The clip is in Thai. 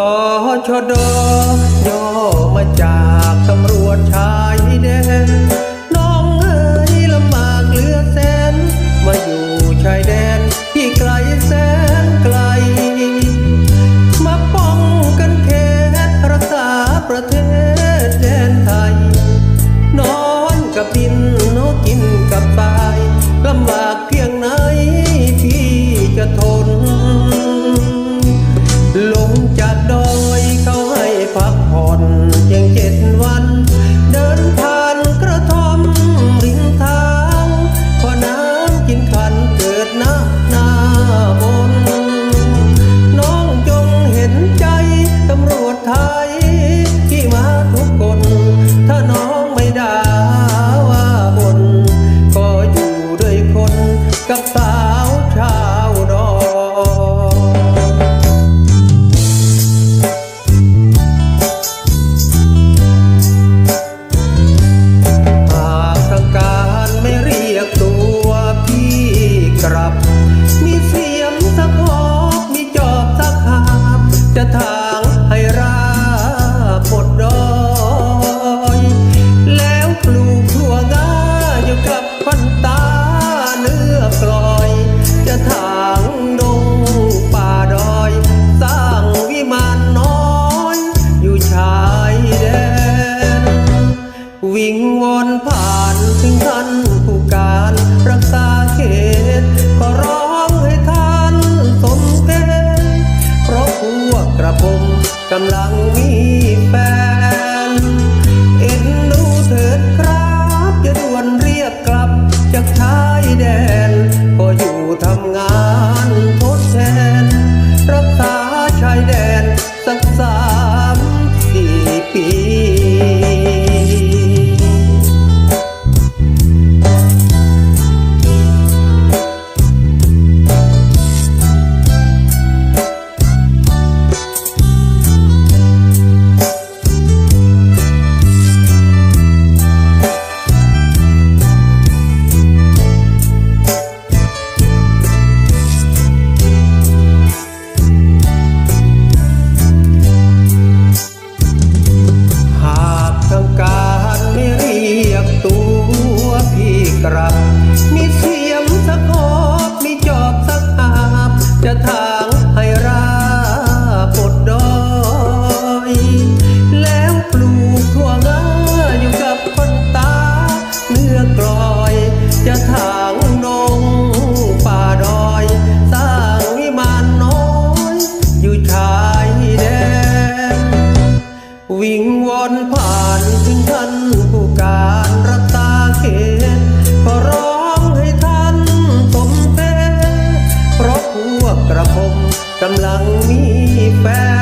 ต่อชดอย่อมาจากตำรวจชายแดน จึงจิต กำลังมีแฟน เอ็นดูเถิดครับ จะด่วนเรียกกลับจากชายแดน วิงวอนผ่านถึงท่านผู้การรักษาเขตขอร้องให้ท่านสมเพเพราะพวกกระผมกำลังมีแฟน